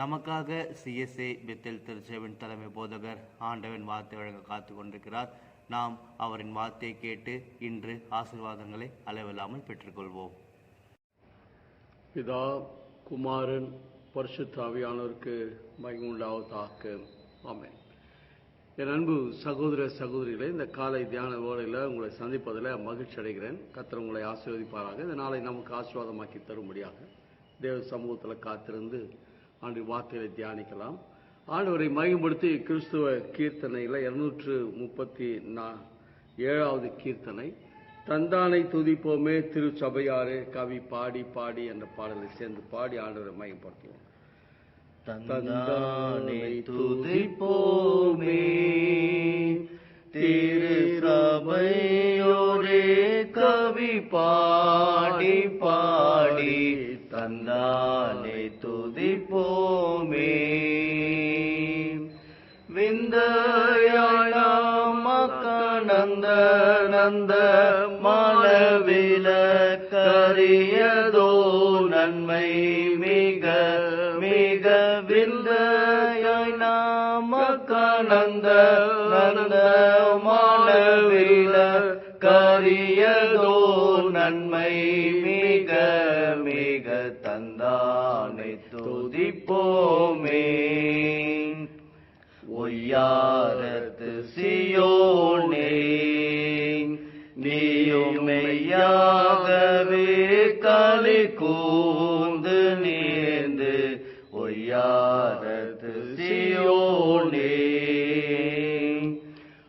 நமக்காக CSA Bethel திருச்சேவின் தலைமை போதகர் ஆண்டவன் வார்த்தை வழங்க காத்து கொண்டிருக்கிறார். நாம் அவரின் வார்த்தையை கேட்டு இன்று ஆசீர்வாதங்களை அளவில்லாமல் பெற்றுக்கொள்வோம். பிதா குமாரன் பரிசுத்தாவியானவருக்கு மகிமுண்டாவதாக. ஆமென். என் அன்பு சகோதர சகோதரிகளை இந்த காலை தியான வேளையில் உங்களை சந்திப்பதில் மகிழ்ச்சி அடைகிறேன். கத்தர் உங்களை ஆசீர்வதிப்பாராக. இந்த நாளை நமக்கு ஆசீர்வாதமாக்கி தரும்படியாக தேவ சமூகத்தில் காத்திருந்து ஆண்டு வார்த்தைகளை தியானிக்கலாம். ஆண்டவரை மகிமைப்படுத்தி கிறிஸ்துவ கீர்த்தனையில் இருநூற்று முப்பத்தி நா ஏழாவது கீர்த்தனை. தந்தானை துதிப்போமே திருச்சபையாரே கவி பாடி பாடி என்ற பாடலை சேர்ந்து பாடி ஆண்டவரை மயப்படுத்துவோம் தந்தானை துதிப்போமே திரு சபையோரே கவி பாடி பாடி தந்தானை துதிப்போமே. விந்தயானந்த நந்த மலவில கரியதோ நன்மை மிக மிக விந்தயாய் நாமக்கனந்த நந்த மலவில கரியதோ நன்மை ஒய்யாரத்து சியோனே? நீயுமையாகவே களி கூந்து நீந்து ஒய்யாரத்து சியோனே.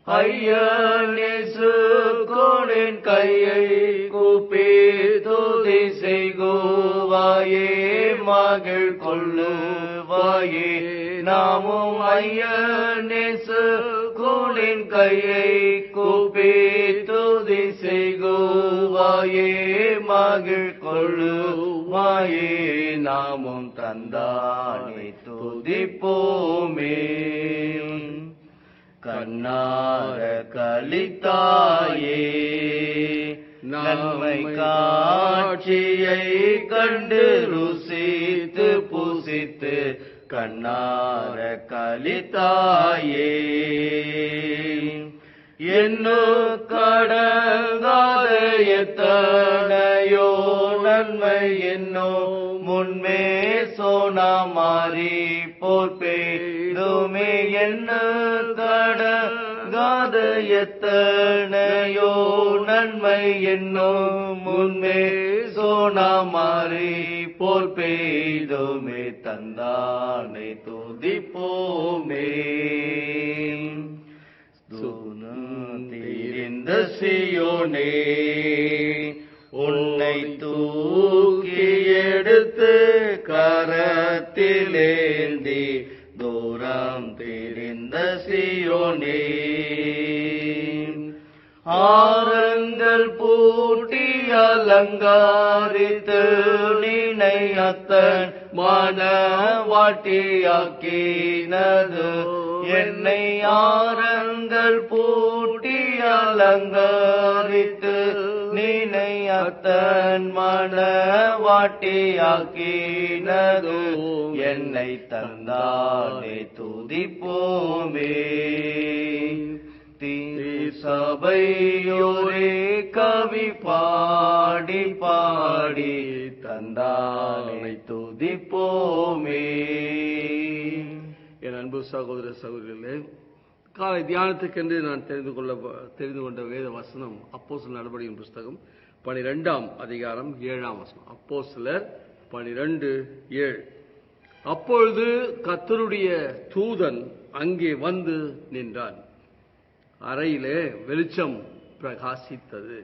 ஐயனேசு கோணின் கையை கூப்பி துதி செய்குவாயே மகள் கொள்ளுவாயே. நாமும் ஐயன் கோணின் கையை கூப்பி துதி செய்குவாயே மகள் கொள்ளுவாயே நாமும் தந்தானே துதிப்போமே. கண்ணார கலித்தாயே நன்மை காட்சியை கண்டு ருசித்து புசித்து கண்ணார கலித்தாயே. என்னு கடங்காத எத்தனையோ நன்மை என்னோ முன்மே சோனா மாறி போர் பெய்துமே. என்ன கடங்காத எத்தனையோ நன்மை என்னோ முன்மே சோனா மாறி போர் பெய்துமே. தந்தானை துதிப்போமே. இந்த சியோனே உன்னை தூக்கி எடுத்து கரத்திலேந்தி தூரம் தெரிந்த சியோனே. ஆரங்கள் பூட்டி அலங்காரித்து நினை அத்தன் மனவாட்டியாக்கினது. என்னை ஆரங்கள் பூட்டி அலங்கரித்து நினை அத்தன் மனவாட்டியாக்கினது. என்னை தந்தானே துதிப்போமே. சபையோரே கவி பாடி பாடி தந்தானை துதிப்போமே. என் அன்பு சகோதர சகோதரிகளே காலை தியானத்துக்கென்று நான் தெரிந்து கொள்ள தெரிந்து கொண்ட வேத வசனம் அப்போ சில நடவடிக்கையின் புஸ்தகம் பனிரெண்டாம் அதிகாரம் ஏழாம் வசனம். அப்போ சிலர் பனிரெண்டு ஏழு. அப்பொழுது கத்தருடைய தூதன் அங்கே வந்து நின்றான். அறையிலே வெளிச்சம் பிரகாசித்தது.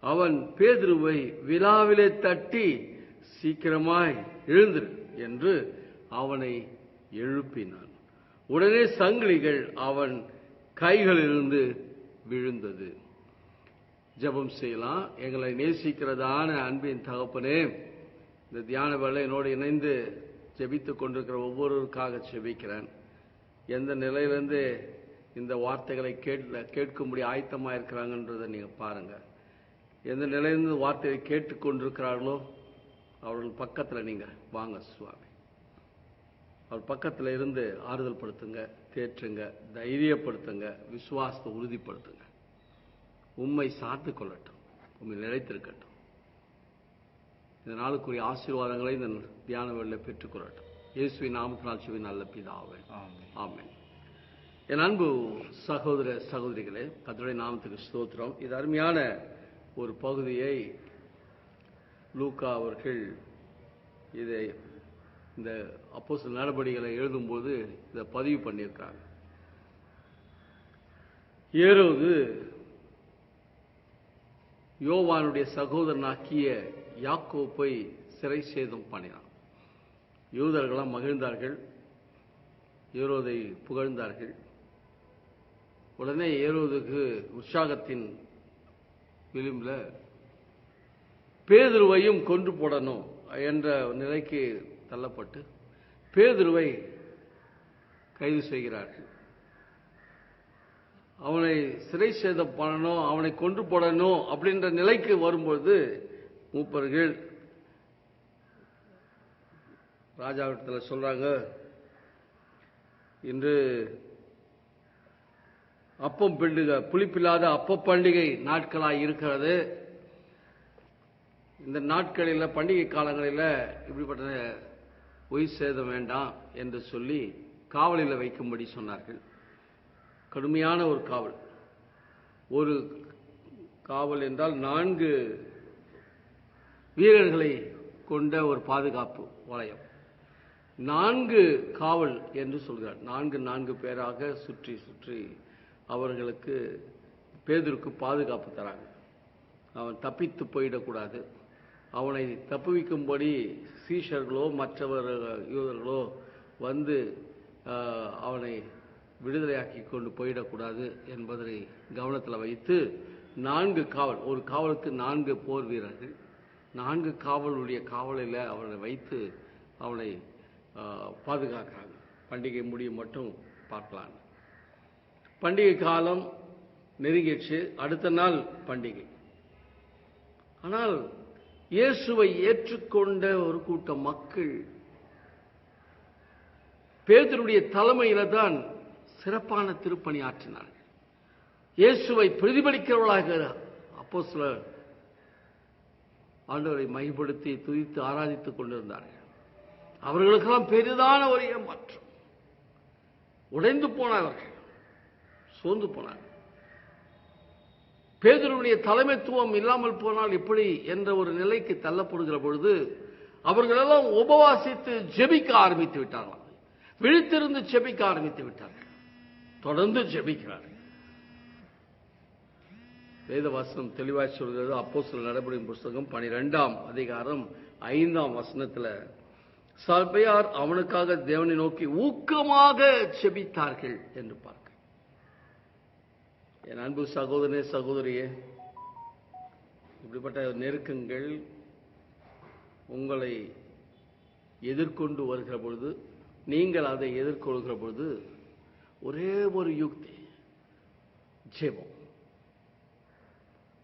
அவன் பேதுருவை விழாவிலே தட்டி சீக்கிரமாய் எழுந்திரு என்று அவனை எழுப்பினான். உடனே சங்கிலிகள் அவன் கைகளிலிருந்து விழுந்தது. ஜெபம் செய்யலாம். எங்களை நேசிக்கிறதான அன்பின் தகப்பனே இந்த தியான வேலை என்னோடு இணைந்து ஜெபித்துக் கொண்டிருக்கிற ஒவ்வொருவருக்காக ஜெபிக்கிறேன். எந்த நிலையிலிருந்து இந்த வார்த்தைகளை கேட்க கேட்கும்படி ஆயத்தமாக இருக்கிறாங்கன்றதை நீங்கள் பாருங்கள் எந்த நிலையிலிருந்து வார்த்தையை கேட்டுக்கொண்டிருக்கிறார்களோ அவர்கள் பக்கத்தில் நீங்கள் வாங்க சுவாமி. அவர் பக்கத்தில் இருந்து ஆறுதல் படுத்துங்க தேற்றுங்க தைரியப்படுத்துங்க விசுவாசத்தை உறுதிப்படுத்துங்க. உண்மை சார்ந்து கொள்ளட்டும். உண்மை நிலைத்திருக்கட்டும். இந்த நாளுக்குரிய ஆசீர்வாதங்களை இந்த தியான வேளையில் பெற்றுக்கொள்ளட்டும் இயேசுவின் நாமத்தினால் சிவி நல்ல பிதாவே. ஆமென். என் அன்பு சகோதர சகோதரிகளே கர்த்தருடைய நாமத்துக்கு ஸ்தோத்திரம். இது அருமையான ஒரு பகுதியை லூக்கா அவர்கள் இதை இந்த அப்போஸ்தலர் நடபடிகளை எழுதும்போது இதை பதிவு பண்ணியிருக்காங்க. ஏறோது யோவானுடைய சகோதரனாக்கிய யாக்கோப்பை சிறை சேதம் பண்ணினான். யூதர்களாம் மகிழ்ந்தார்கள். ஏரோதை புகழ்ந்தார்கள். உடனே ஏரோதுக்கு உற்சாகத்தின் விளிம்பில் பேதுருவையும் கொன்று போடணும் என்ற நிலைக்கு தள்ளப்பட்டு பேதுருவை கைது செய்கிறார்கள். அவனை சிறை சேதம் பண்ணணும் அவனை கொன்று போடணும் அப்படின்ற நிலைக்கு வரும்பொழுது மூப்பர்கள் ராஜாவிடத்தில் சொல்றாங்க இன்று அப்பம் பிண்டுகள் புளிப்பில்லாத அப்ப பண்டிகை நாட்களாக இருக்கிறது. இந்த நாட்களில் பண்டிகை காலங்களில் இப்படிப்பட்ட உயிர் சேதம் வேண்டாம் என்று சொல்லி காவலில் வைக்கும்படி சொன்னார்கள். கடுமையான ஒரு காவல். ஒரு காவல் என்றால் நான்கு வீரர்களை கொண்ட ஒரு பாதுகாப்பு வளையம் நான்கு காவல் என்று சொல்கிறார். நான்கு நான்கு பேராக சுற்றி சுற்றி அவர்களுக்கு பேதருக்கு பாதுகாப்பு தராங்க. அவன் தப்பித்து போயிடக்கூடாது. அவனை தப்புவிக்கும்படி சீஷர்களோ மற்றவர் யூதர்களோ வந்து அவனை விடுதலையாக்கி கொண்டு போயிடக்கூடாது என்பதை கவனத்தில் வைத்து நான்கு காவல் ஒரு காவலுக்கு நான்கு போர் வீரர்கள். நான்கு காவலுடைய காவலில் அவனை வைத்து அவனை பாதுகாக்கிறாங்க. பண்டிகை முடியும் மட்டும் பார்க்கலாம். பண்டிகை காலம் நெருங்கிடுச்சு. அடுத்த நாள் பண்டிகை. ஆனால் இயேசுவை ஏற்றுக்கொண்ட ஒரு கூட்டம் மக்கள் பேதருடைய தலைமையில தான் சிறப்பான திருப்பணி ஆற்றினார்கள். இயேசுவை பிரதிபலிக்கிறவர்களாக அப்போ சில ஆண்டவரை மைப்படுத்தி துதித்து ஆராதித்துக் கொண்டிருந்தார்கள். அவர்களுக்கெல்லாம் பெரிதான ஒரு ஏமாற்றம். உடைந்து போனார்கள் சோர்ந்து போனார்கள். பேதருடைய தலைமைத்துவம் இல்லாமல் போனால் எப்படி என்ற ஒரு நிலைக்கு தள்ளப்படுகிற பொழுது அவர்களெல்லாம் உபவாசித்து ஜெபிக்க ஆரம்பித்து விட்டார்களாம் விழித்திருந்து ஜெபிக்க ஆரம்பித்து விட்டார்கள். தொடர்ந்து ஜெபிக்கிறார்கள். வேதவாசனம் தெளிவாய் சொல்கிறது. அப்போ சில நடைபெறும் புஸ்தகம் பனிரெண்டாம் அதிகாரம் ஐந்தாம் வசனத்துல சபையார் அவனுக்காக தேவனை நோக்கி ஊக்கமாக ஜெபித்தார்கள் என்று பார்க்க என் அன்பு சகோதரனே சகோதரியே இப்படிப்பட்ட நெருக்கங்கள் உங்களை எதிர்கொண்டு வருகிற பொழுது நீங்கள் அதை எதிர்கொள்கிற பொழுது ஒரே ஒரு யுக்தி ஜெபம்.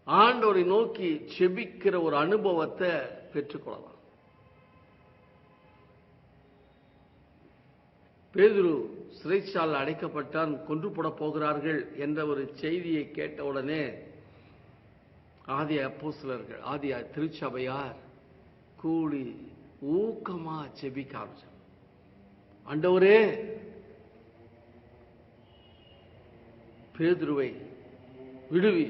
ஆண்டோரை நோக்கி செபிக்கிற ஒரு அனுபவத்தை பெற்றுக்கொள்ளலாம். பேதுரு சிறைச்சால் அடைக்கப்பட்டான் கொன்று போட போகிறார்கள் என்ற ஒரு செய்தியை கேட்டவுடனே ஆதி அப்போஸ்தலர்கள் ஆதி திருச்சபையார் கூடி ஊக்கமா செபிக்க ஆரம்பிச்சாங்க ஆண்டவரே பேதுருவை விடுவி.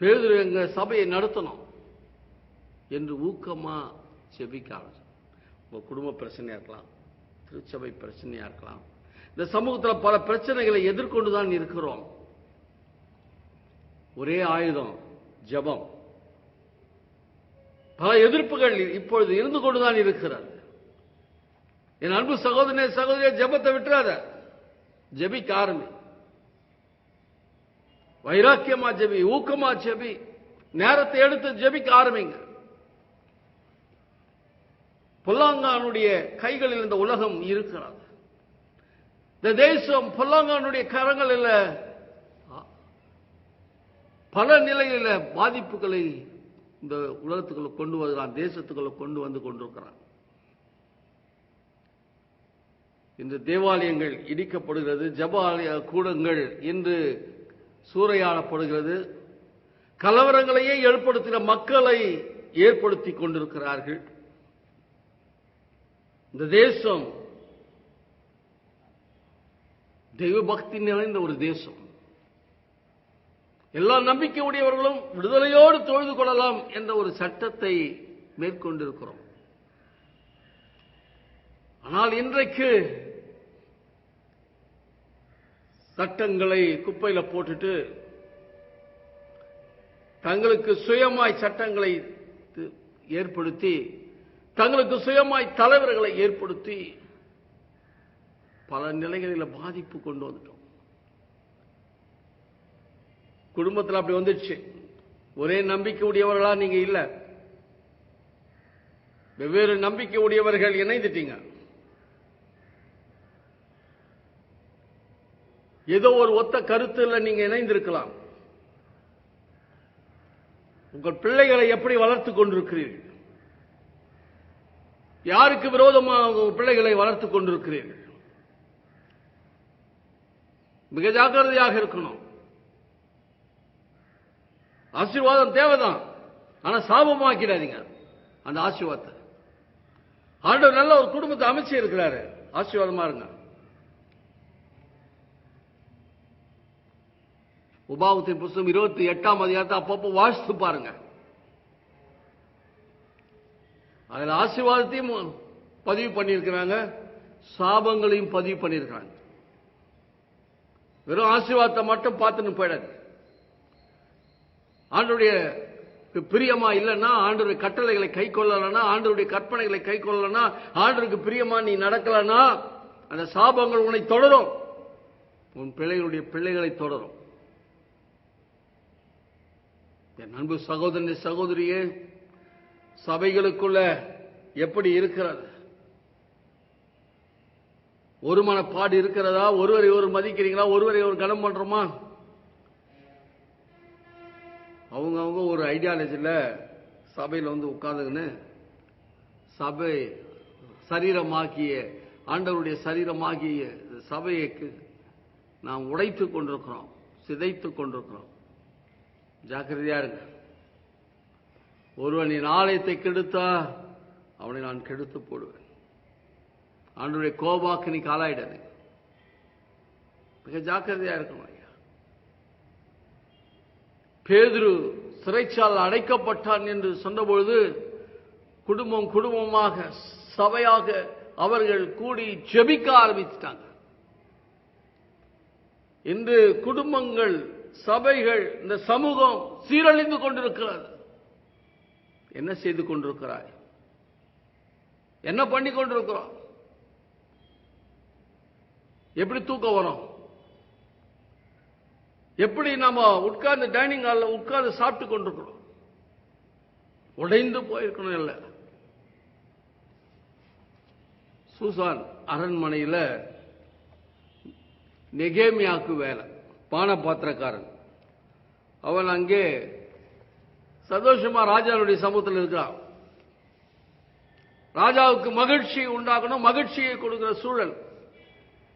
பேதுரு எங்க சபையை நடத்தணும் என்று ஊக்கமா செபிக்க ஆரம்பிச்சாங்க உங்க குடும்ப பிரச்சனையா இருக்கலாம். திருச்சபை பிரச்சனையா இருக்கலாம். இந்த சமூகத்தில் பல பிரச்சனைகளை எதிர்கொண்டு தான் இருக்கிறோம். ஒரே ஆயுதம் ஜபம். பல எதிர்ப்புகள் இப்பொழுது இருந்து கொண்டுதான் இருக்கிறது. என் அன்பு சகோதரனே சகோதரிய ஜெபத்தை விட்டுறாத. ஜெபிக்க ஆரம்பி. வைராக்கியமா ஜெபி ஊக்கமா ஜெபி. நேரத்தை எடுத்து ஜெபிக்க ஆரம்பிங்க. பொல்லாங்கானுடைய கைகளில் இந்த உலகம் இருக்கிறது. இந்த தேசம் பொல்லாங்கானுடைய கரங்களில் பல நிலையில பாதிப்புகளை இந்த உலகத்துக்குள்ள கொண்டு வருகிறான் தேசத்துக்குள்ள கொண்டு வந்து கொண்டிருக்கிறான். இன்று தேவாலயங்கள் இடிக்கப்படுகிறது ஜபாலய கூடங்கள் என்று சூறையாடப்படுகிறது. கலவரங்களையே ஏற்படுத்தின மக்களை ஏற்படுத்தி கொண்டிருக்கிறார்கள். இந்த தேசம் தெய்வ பக்தி நிறைந்த ஒரு தேசம். எல்லா நம்பிக்கை உடையவர்களும் விடுதலையோடு தொழுது கொள்ளலாம் என்ற ஒரு சட்டத்தை மேற்கொண்டிருக்கிறோம். ஆனால் இன்றைக்கு சட்டங்களை குப்பையில போட்டுட்டு தங்களுக்கு சுயமாய் சட்டங்களை ஏற்படுத்தி தங்களுக்கு சுயமாய் தலைவர்களை ஏற்படுத்தி பல நிலைகளில் பாதிப்பு கொண்டு வந்துட்டோம். குடும்பத்தில் அப்படி வந்துடுச்சு. ஒரே நம்பிக்கை உடையவர்களா நீங்க இல்ல. வெவ்வேறு நம்பிக்கை உடையவர்கள் இணைந்துட்டீங்க. ஏதோ ஒரு ஒத்த கருத்துல நீங்க இணைந்திருக்கலாம். உங்கள் பிள்ளைகளை எப்படி வளர்த்துக் கொண்டிருக்கிறீர்கள்? யாருக்கு விரோதமாக பிள்ளைகளை வளர்த்துக் கொண்டிருக்கிறீர்கள்? மிக ஜாக்கிரதையாக இருக்கணும். ஆசீர்வாதம் தேவைதான். ஆனா சாபமாக்கிடாதீங்க. அந்த ஆசீர்வாதத்தை. ஆண்டவர் நல்ல ஒரு குடும்பத்தை அமைச்சு இருக்கிறாரு. ஆசீர்வாதமா இருங்க. உபாவத்தின் புஸ்தகம் இருபத்தி எட்டாம் அதிகாரத்தை அப்பப்போ வாசித்து பாருங்க. அதில் ஆசீர்வாதத்தையும் பதிவு பண்ணியிருக்கிறாங்க சாபங்களையும் பதிவு பண்ணியிருக்கிறாங்க. வெறும் ஆசீர்வாதத்தை மட்டும் பார்த்துன்னு போயிடாது. ஆண்டுடைய பிரியமா இல்லைன்னா ஆண்டு கட்டளைகளை கை கொள்ளலன்னா ஆண்டுடைய கற்பனைகளை கை கொள்ளலன்னா ஆண்டருக்கு பிரியமா நீ நடக்கலன்னா அந்த சாபங்கள் உன்னை தொடரும். உன் பிள்ளைகளுடைய பிள்ளைகளை தொடரும். என் அன்பு சகோதரனே சகோதரியே சபைகளுக்குள்ள எப்படி இருக்கிறது? ஒரு மனப்பாடு இருக்கிறதா? ஒருவரை ஒரு மதிக்கிறீங்களா? ஒருவரை ஒரு கனம் பண்றோமா? அவங்க அவங்க ஒரு ஐடியாலஜியில் சபையில் வந்து உட்காந்துங்கன்னு சபை சரீரமாக்கிய ஆண்டவருடைய சரீரமாகிய சபையைக்கு நாம் உடைத்து கொண்டிருக்கிறோம் சிதைத்து கொண்டிருக்கிறோம். ஜாக்கிரதையா இருக்கு ஒருவன் என் ஆலயத்தை கெடுத்தா அவனை நான் கெடுத்து போடுவேன். ஆண்டுடைய கோபாக்கு நீ காலாயிடாது. மிக ஜாக்கிரதையா இருக்கணும் ஐயா. பேதுரு சிறைச்சால் அடைக்கப்பட்டான் என்று சொன்னபொழுது குடும்பம் குடும்பமாக சபையாக அவர்கள் கூடி ஜெபிக்க ஆரம்பிச்சிட்டாங்க. இன்று குடும்பங்கள் சபைகள் இந்த சமூகம் சீரழிந்து கொண்டிருக்கிறது. என்ன செய்து கொண்டிருக்கிறாய்? என்ன பண்ணி கொண்டிருக்கிறோம்? எப்படி தூக்கம் வரும்? எப்படி நம்ம உட்கார்ந்து டைனிங் ஹாலில் உட்கார்ந்து சாப்பிட்டு கொண்டிருக்கிறோம்? உடைந்து போயிருக்கணும் இல்லை. சூசான் அரண்மனையில நெகேமியாக்கு வேலை பானபாத்திரக்காரன். அவன் அங்கே சந்தோஷமா ராஜாவுடைய சமூகத்தில் இருக்கிறான் ராஜாவுக்கு மகிழ்ச்சி உண்டாக்கணும் மகிழ்ச்சியை கொடுக்கிற சூழல்.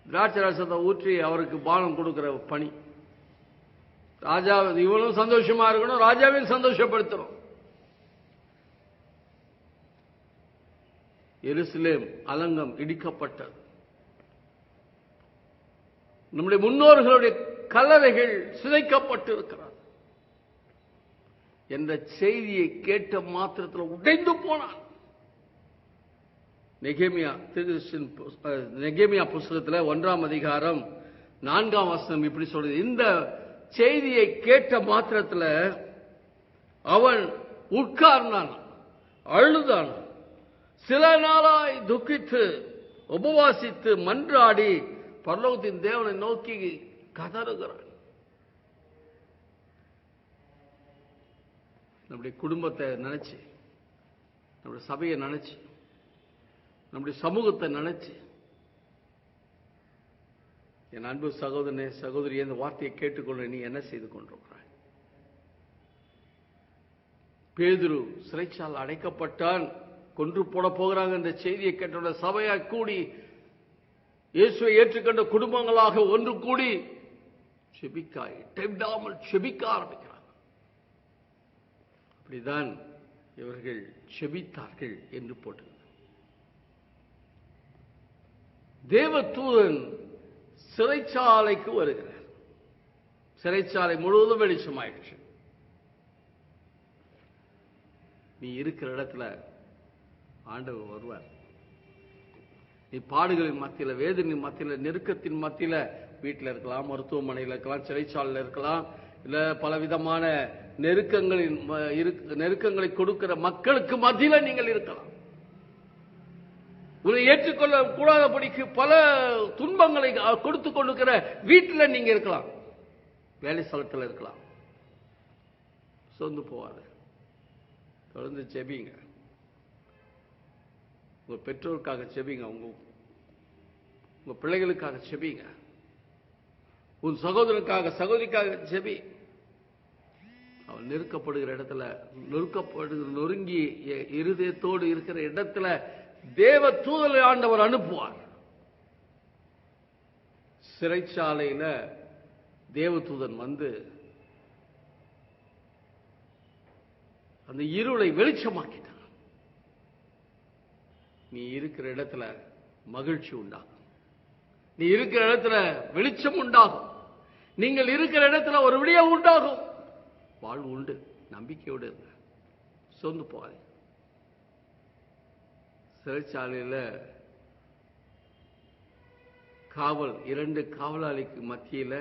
திராட்சை ரசத்தை ஊற்றி அவருக்கு பானம் கொடுக்கிற பணி. ராஜா இவனும் சந்தோஷமா இருக்கணும் ராஜாவையும் சந்தோஷப்படுத்தணும். எருசலேம் அலங்கம் இடிக்கப்பட்டது. நம்முடைய முன்னோர்களுடைய கல்லறைகள் சிதைக்கப்பட்டிருக்கிறது. என்ற செய்தியை கேட்ட மாத்திரத்தில் உடைந்து போனான். நெகேமியா திருகிருஷ்ணன் நெகேமியா புஸ்தகத்தில் ஒன்றாம் அதிகாரம் நான்காம் வசனம் இப்படி சொல்றது இந்த செய்தியை கேட்ட மாத்திரத்தில் அவன் உட்கார்ந்தான் அழுதான். சில நாளாய் துக்கித்து உபவாசித்து மன்றாடி பரலோகத்தின் தேவனை நோக்கி கதறுகிறான். நம்முடைய குடும்பத்தை நினைச்சு நம்முடைய சபையை நினைச்சு நம்முடைய சமூகத்தை நினைச்சு என் அன்பு சகோதரனே சகோதரி இந்த வார்த்தையை கேட்டுக்கொண்டு நீ என்ன செய்து கொண்டிருக்கிறாய்? பேதுரு சிறைச்சால் அடைக்கப்பட்டான் கொன்று போட போகிறாங்க என்ற செய்தியை கேட்ட சபையா கூடி இயேசுவை ஏற்றுக்கொண்ட குடும்பங்களாக ஒன்று கூடி செபிக்காய் டெப்டாமல் செபிக்க ஆரம்பிக்க அப்படிதான் இவர்கள் செபித்தார்கள் என்று போட்டு தேவதூதன் சிறைச்சாலைக்கு வருகிறார். சிறைச்சாலை முழுவதும் வெளிச்சமாயிடுச்சு நீ இருக்கிற இடத்துல ஆண்டவர் வருவார். நீ பாடுகளின் மத்தியில் வேதனின் மத்தியில் நெருக்கத்தின் மத்தியில் வீட்டில் இருக்கலாம் மருத்துவமனையில் இருக்கலாம் சிறைச்சாலையில் இருக்கலாம் பலவிதமான நெருக்கங்களின் ம- நெருக்கங்களை கொடுக்கிற மக்களுக்கு மத்தியில் நீங்கள் இருக்கலாம். உன்னை ஏற்றுக்கொள்ள கூடாதபடிக்கு பல துன்பங்களை கொடுத்து கொண்டிருக்கிற வீட்டில் நீங்க இருக்கலாம். வேலை ஸ்தலத்தில் இருக்கலாம். சொந்து போவாது. தொடர்ந்து செபிங்க. உங்க பெற்றோருக்காக செபிங்க. உங்க உங்க பிள்ளைகளுக்காக செபிங்க. உன் சகோதரனுக்காக சகோதரிக்காக செபி. அவன் நெருக்கப்படுகிற இடத்துல நொறுக்கப்படுகிற நொறுங்கி இருதயத்தோடு இருக்கிற இடத்துல தேவ தூதலை ஆண்டவர் அனுப்புவார். சிறைச்சாலையில தேவதூதன் வந்து அந்த இருளை வெளிச்சமாக்கிட்டான். நீ இருக்கிற இடத்துல மகிழ்ச்சி உண்டாகும். நீ இருக்கிற இடத்துல வெளிச்சம் உண்டாகும். நீங்கள் இருக்கிற இடத்துல ஒரு விடிய உண்டாகும். வாழ்வு உண்டு. நம்பிக்கையோடு இருங்க சோர்ந்து போகாது. சிறைச்சாலையில் காவல் இரண்டு காவலாளிக்கு மத்தியில்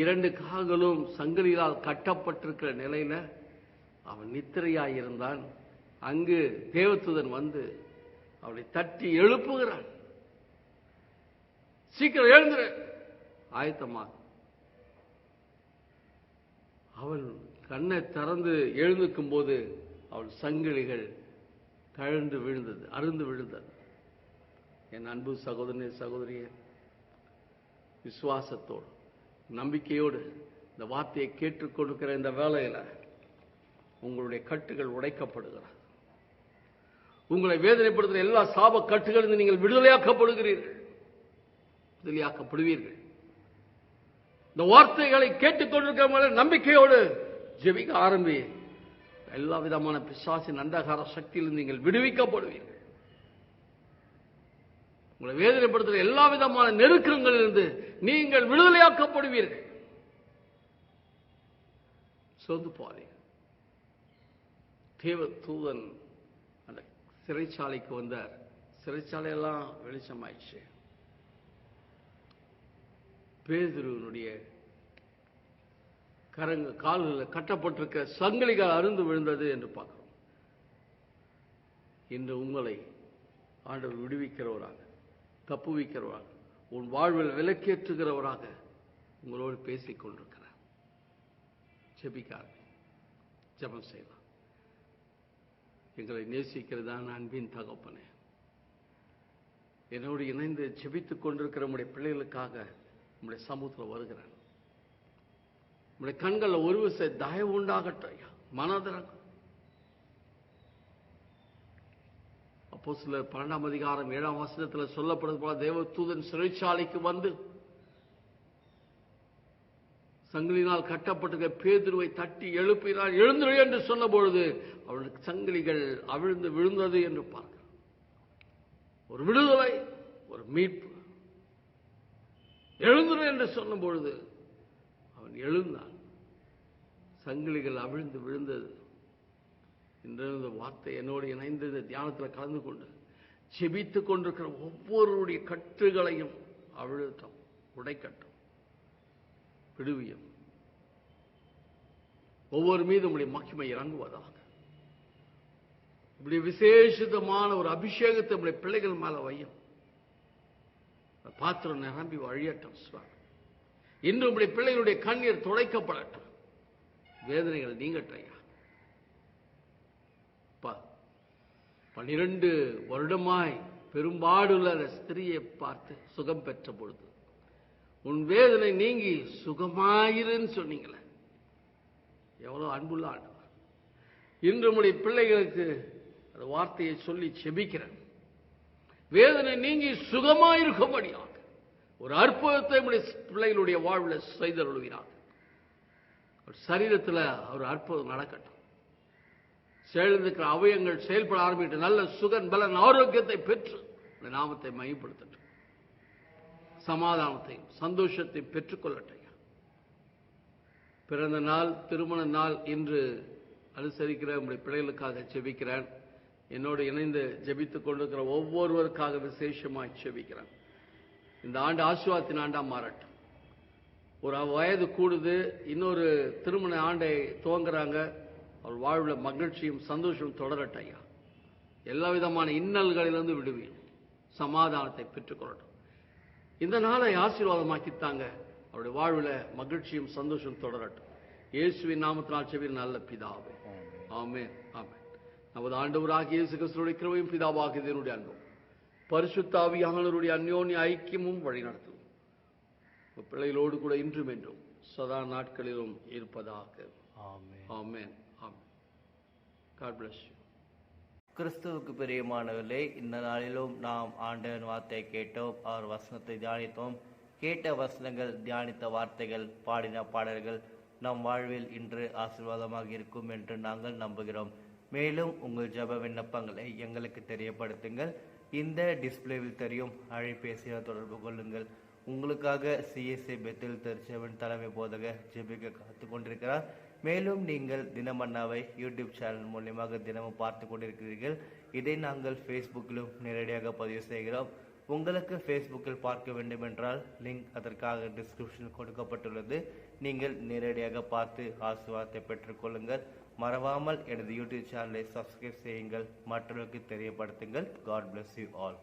இரண்டு காகலும் சங்கிலியால் கட்டப்பட்டிருக்கிற நிலையில அவன் நித்திரையாயிருந்தான். அங்கு தேவதூதன் வந்து அவனை தட்டி எழுப்புகிறான். சீக்கிரம் எழுந்துரு. ஆயத்தமாக அவள் கண்ணை திறந்து எழுந்துக்கும் போது அவள் சங்கிலிகள் கழந்து விழுந்தது அருந்து விழுந்தது. என் அன்பு சகோதரனே சகோதரியே விசுவாசத்தோடு நம்பிக்கையோடு இந்த வார்த்தையை கேட்டுக் கொடுக்கிற இந்த வேலையில் உங்களுடைய கட்டுகள் உடைக்கப்படுகிறது. உங்களை வேதனைப்படுத்துகிற எல்லா சாப கட்டுகளிலிருந்து நீங்கள் விடுதலையாக்கப்படுகிறீர்கள். விடுதலையாக்கப்படுவீர்கள். இந்த வார்த்தைகளை கேட்டுக்கொண்டிருக்கிற நம்பிக்கையோடு ஜெபிக்க ஆரம்பி எல்லா விதமான பிசாசின் அந்தகார சக்தியிலிருந்து நீங்கள் விடுவிக்கப்படுவீர்கள். உங்களை வேதனைப்படுத்துகிற எல்லா விதமான நெருக்கங்களிலிருந்து நீங்கள் விடுதலையாக்கப்படுவீர்கள். சொந்து போதே தேவ தூதன் அந்த சிறைச்சாலைக்கு வந்தார். சிறைச்சாலையெல்லாம் வெளிச்சமாயிடுச்சு. பேதுருவனுடைய கரங்க கால்களில் கட்டப்பட்டிருக்க சங்கிலிகள் அருந்து விழுந்தது என்று பார்க்கிறோம். இன்று உங்களை ஆண்டவர் விடுவிக்கிறவராக தப்புவிக்கிறவராக உன் வாழ்வில் விலக்கேற்றுகிறவராக உங்களோடு பேசிக் கொண்டிருக்கிறார். ஜெபிக்கார். ஜபம் செய்யலாம் எங்களை நேசிக்கிறதான அன்பின் தகப்பனே. என்னோடு இணைந்து ஜெபித்துக் கொண்டிருக்கிற நம்முடைய பிள்ளைகளுக்காக நம்முடைய சமூகத்தில் வருகிறேன். நம்முடைய கண்களில் ஒரு விசை தயவு உண்டாகட்டும் ஐயா. மனதிறங்கும் அப்போ சிலர் பன்னெண்டாம் அதிகாரம் ஏழாம் வசனத்தில் சொல்லப்படுது போல தேவதூதன் சிறைச்சாலைக்கு வந்து சங்கிலினால் கட்டப்பட்டிருக்க பேதுருவை தட்டி எழுப்பினார். எழுந்துரு என்று சொன்னபொழுது அவனுக்கு அவளுக்கு சங்கிலிகள் அவிழ்ந்து விழுந்தது என்று பார்க்கிறோம். ஒரு விடுதலை ஒரு மீட்பு. எழுந்துரு என்று சொன்ன பொழுது அவன் எழுந்தான். சங்கிலிகள் அவிழ்ந்து விழுந்தது. என்ற இந்த வார்த்தை என்னோடு இணைந்து இந்த தியானத்தில் கலந்து கொண்டு செபித்துக் கொண்டிருக்கிற ஒவ்வொருடைய கட்டுகளையும் அவிழ்த்தம். உடைக்கட்டும் விடுவியும். ஒவ்வொரு மீது உங்களுடைய மகிமை இறங்குவதாக. இப்படி விசேஷிதமான ஒரு அபிஷேகத்தை நம்முடைய பிள்ளைகள் மேல வையும். பாத்திரம் நிரம்பி வழியட்டும் சுவாமி. இன்று உங்களுடைய பிள்ளைகளுடைய கண்ணீர் துடைக்கப்படட்டும். வேதனைகள் நீங்கட்டையா? ஐயா பனிரெண்டு வருடமாய் பெரும்பாடுள்ள அந்த ஸ்திரியை பார்த்து சுகம் பெற்ற பொழுது உன் வேதனை நீங்கி சுகமாயிருன்னு சொன்னீங்களே. எவ்வளவு அன்புள்ள ஆண்டவர். இன்று உம்முடைய பிள்ளைகளுக்கு அந்த வார்த்தையை சொல்லி செபிக்கிறேன். வேதனை நீங்கி சுகமாயிருக்கும்படியாக ஒரு அற்புதத்தை உம்முடைய பிள்ளைகளுடைய வாழ்வில் செய்தருள்கிறார். ஒரு சரீரத்தில் ஒரு அற்புதம் நடக்கட்டும். செயலிருக்கிற அவயங்கள் செயல்பட ஆரம்பிட்டு நல்ல சுகன் பலன் ஆரோக்கியத்தை பெற்று நாமத்தை மையப்படுத்தட்டும். சமாதானத்தையும் சந்தோஷத்தையும் பெற்றுக்கொள்ளட்டும் பிறந்த நாள் திருமண நாள் இன்று அனுசரிக்கிற உங்களுடைய பிள்ளைகளுக்காக ஜெபிக்கிறேன். என்னோடு இணைந்து ஜெபித்துக் கொண்டிருக்கிற ஒவ்வொருவருக்காக விசேஷமாய் ஜெபிக்கிறேன். இந்த ஆண்டு ஆசுவாத்தின் ஆண்டா மாறட்டும். ஒரு வயது கூடுது இன்னொரு திருமண ஆண்டை துவங்குறாங்க. அவர் வாழ்வில் மகிழ்ச்சியும் சந்தோஷமும் தொடரட்டும் ஐயா. எல்லா விதமான இன்னல்களிலிருந்து விடுவீர். சமாதானத்தை பெற்றுக்கொள்ளட்டும் இந்த நாளை ஆசீர்வாதமாக்கித்தாங்க. அவருடைய வாழ்வில் மகிழ்ச்சியும் சந்தோஷம் தொடரட்டும். இயேசுவின் நாமத்தினால் செவியில் நல்ல பிதாவே. ஆமென். ஆமென். நமது ஆண்டவராகிய இயேசு கிறிஸ்துடைய கிருபையும் பிதாவாகிய தேவனுடைய அன்பும் பரிசுத்தாவியானவருடைய அந்யோன்ய ஐக்கியமும் வழிநடத்தும் பிள்ளைகளோடு கூட இன்றும் என்றும் சதா நாட்களிலும் இருப்பதாக. ஆமென். ஆமென். God bless you. கிறிஸ்துவுக்கு பிரியமானவர்களே இந்த நாளிலும் நாம் ஆண்டவன் வார்த்தையை கேட்டோம் அவர் வசனத்தை தியானித்தோம். கேட்ட வசனங்கள் தியானித்த வார்த்தைகள் பாடின பாடல்கள் நம் வாழ்வில் இன்று ஆசீர்வாதமாக இருக்கும் என்று நாங்கள் நம்புகிறோம். மேலும் உங்கள் ஜப விண்ணப்பங்களை எங்களுக்கு தெரியப்படுத்துங்கள். இந்த டிஸ்பிளேவில் தெரியும். அழைப்பேசியை தொடர்பு கொள்ளுங்கள். உங்களுக்காக சிஎஸ்ஐ பெத்தில் திருச்செவன் தலைமை போதக ஜெபிக்க காத்து கொண்டிருக்கிறார். மேலும் நீங்கள் தினமன்னாவை யூடியூப் சேனல் மூலியமாக தினமும் பார்த்து கொண்டிருக்கிறீர்கள். இதை நாங்கள் ஃபேஸ்புக்கிலும் நேரடியாக பதிவு செய்கிறோம். உங்களுக்கு ஃபேஸ்புக்கில் பார்க்க வேண்டும் என்றால் லிங்க் அதற்காக டிஸ்கிரிப்ஷனில் கொடுக்கப்பட்டுள்ளது. நீங்கள் நேரடியாக பார்த்து ஆசீர்வாதத்தை பெற்றுக்கொள்ளுங்கள் மறவாமல் எனது யூடியூப் சேனலை சப்ஸ்கிரைப் செய்யுங்கள். மற்றவர்களுக்கு தெரியப்படுத்துங்கள். God bless you all